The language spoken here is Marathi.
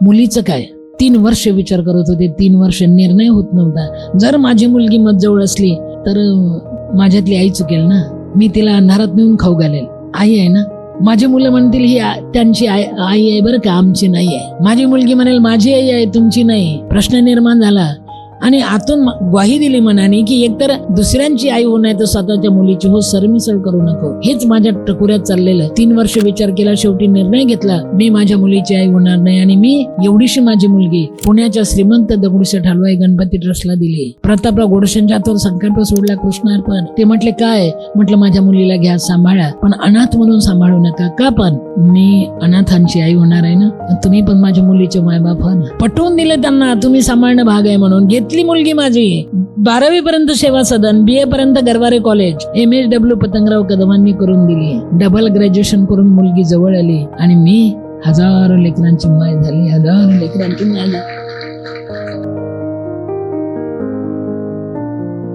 मुलीचं काय? तीन वर्ष विचार करत होते तीन वर्ष निर्णय होत नव्हता. जर माझी मुलगी मजजवळ असली तर माझ्यातली आई चुकेल ना? मी तिला अंधारात नेऊन खाऊ घालेल. आई आहे ना? माझी मुलं म्हणतील ही त्यांची आई आई आहे बरं का आमची नाही आहे. माझी मुलगी म्हणेल माझी आई आहे तुमची नाही. प्रश्न निर्माण झाला. आणि आतून ग्वाही दिली मनाने की एकतर दुसऱ्यांची आई होऊ नये तर स्वतःच्या मुलीची हो सरमिसळ करू नको. हेच माझ्या टकुऱ्यात चाललेलं. तीन वर्ष विचार केला शेवटी निर्णय घेतला मी माझ्या मुलीची आई होणार नाही आणि मी एवढीशी माझी मुलगी पुण्याच्या श्रीमंत दगडूशेठ हलवाई गणपती ट्रस्टला दिली. प्रतापराव गोडसेंच्या हातवर संकल्प सोडला कृष्णार्पण. ते म्हटले काय? म्हटलं माझ्या मुलीला घ्या सांभाळा पण अनाथ म्हणून सांभाळू नका. का पण? मी अनाथांची आई होणार आहे ना? तुम्ही पण माझ्या मुलीचे मायबाप हा ना. पटवून दिले त्यांना तुम्ही सांभाळणं भाग आहे म्हणून. घेत घेतली मुलगी माझी. बारावी पर्यंत सेवा सदन बी ए पर्यंत Garware college M S W Patangrao कदमांनी करून दिली. डबल ग्रॅज्युएशन करून मुलगी जवळ आली आणि मी हजारो लेकरांची माय झाली हजारो लेकरांची माय झाली.